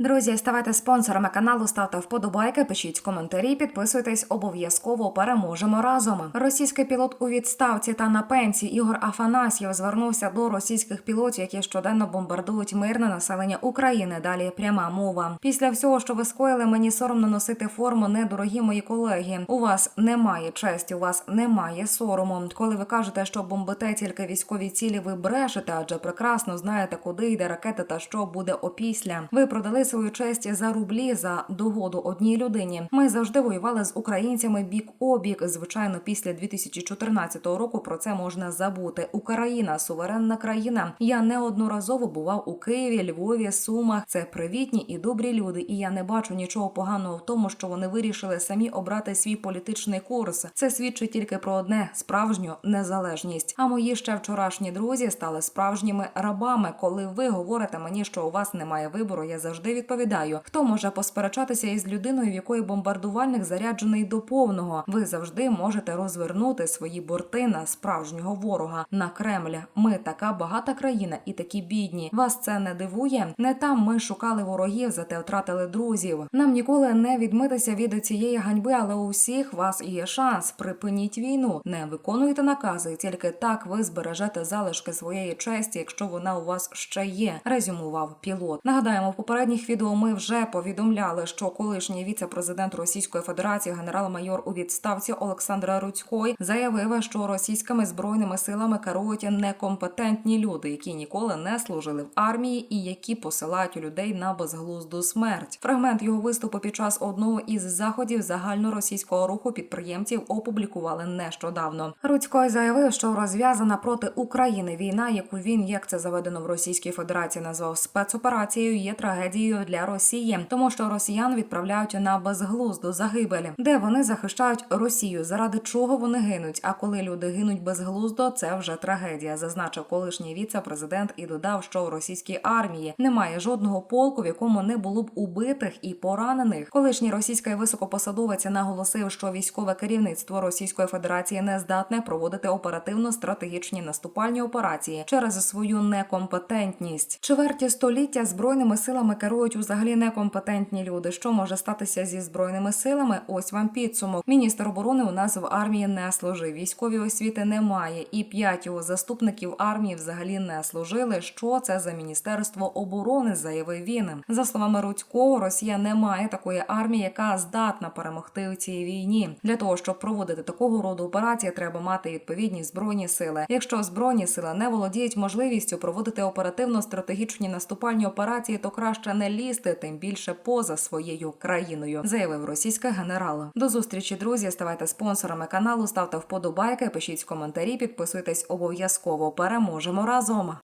Друзі, ставайте спонсорами каналу, ставте вподобайки, пишіть коментарі, підписуйтесь обов'язково. Переможемо разом. Російський пілот у відставці та на пенсії Ігор Афанасьєв звернувся до російських пілотів, які щоденно бомбардують мирне населення України. Далі пряма мова. Після всього, що ви скоїли, мені соромно носити форму, недорогі мої колеги. У вас немає честі, у вас немає сорому. Коли ви кажете, що бомбите тільки військові цілі, ви брешете, адже прекрасно знаєте, куди йде ракета та що буде опісля. Ви продали свою честь за рублі за догоду одній людині. Ми завжди воювали з українцями бік о бік. Звичайно, після 2014 року про це можна забути. Україна суверенна країна. Я неодноразово бував у Києві, Львові, Сумах. Це привітні і добрі люди. І я не бачу нічого поганого в тому, що вони вирішили самі обрати свій політичний курс. Це свідчить тільки про одне справжню незалежність. А мої ще вчорашні друзі стали справжніми рабами. Коли ви говорите мені, що у вас немає вибору, я завжди відповідаю. Хто може посперечатися із людиною, в якої бомбардувальник заряджений до повного? Ви завжди можете розвернути свої борти на справжнього ворога на Кремль. Ми така багата країна і такі бідні. Вас це не дивує? Не там ми шукали ворогів, зате втратили друзів. Нам ніколи не відмитися від цієї ганьби, але у всіх вас є шанс. Припиніть війну, не виконуйте накази. Тільки так ви збережете залишки своєї честі, якщо вона у вас ще є. Резюмував пілот. Нагадаємо, в попередніх відео ми вже повідомляли, що колишній віце-президент Російської Федерації генерал-майор у відставці Олександра Руцькой заявив, що російськими збройними силами керують некомпетентні люди, які ніколи не служили в армії і які посилають людей на безглузду смерть. Фрагмент його виступу під час одного із заходів загальноросійського руху підприємців опублікували нещодавно. Руцькой заявив, що розв'язана проти України війна, яку він, як це заведено в Російській Федерації, назвав спецоперацією, є трагедією для Росії, тому що росіян відправляють на безглузду загибель, де вони захищають Росію, заради чого вони гинуть. А коли люди гинуть безглуздо, це вже трагедія, зазначив колишній віце-президент і додав, що у російській армії немає жодного полку, в якому не було б убитих і поранених. Колишній російський високопосадовець наголосив, що військове керівництво Російської Федерації не здатне проводити оперативно-стратегічні наступальні операції через свою некомпетентність. Чверті століття збройними силами керують взагалі некомпетентні люди. Що може статися зі збройними силами? Ось вам підсумок. Міністр оборони у нас в армії не служив. Військові освіти немає, і п'ять його заступників армії взагалі не служили. Що це за міністерство оборони? заявив він. За словами Рудького, Росія не має такої армії, яка здатна перемогти у цій війні. Для того щоб проводити такого роду операції, треба мати відповідні збройні сили. Якщо збройні сили не володіють можливістю проводити оперативно-стратегічні наступальні операції, то краще не лізти, тим більше поза своєю країною, заявив російський генерал. До зустрічі, друзі. Ставайте спонсорами каналу, ставте вподобайки, пишіть коментарі, підписуйтесь обов'язково. Переможемо разом.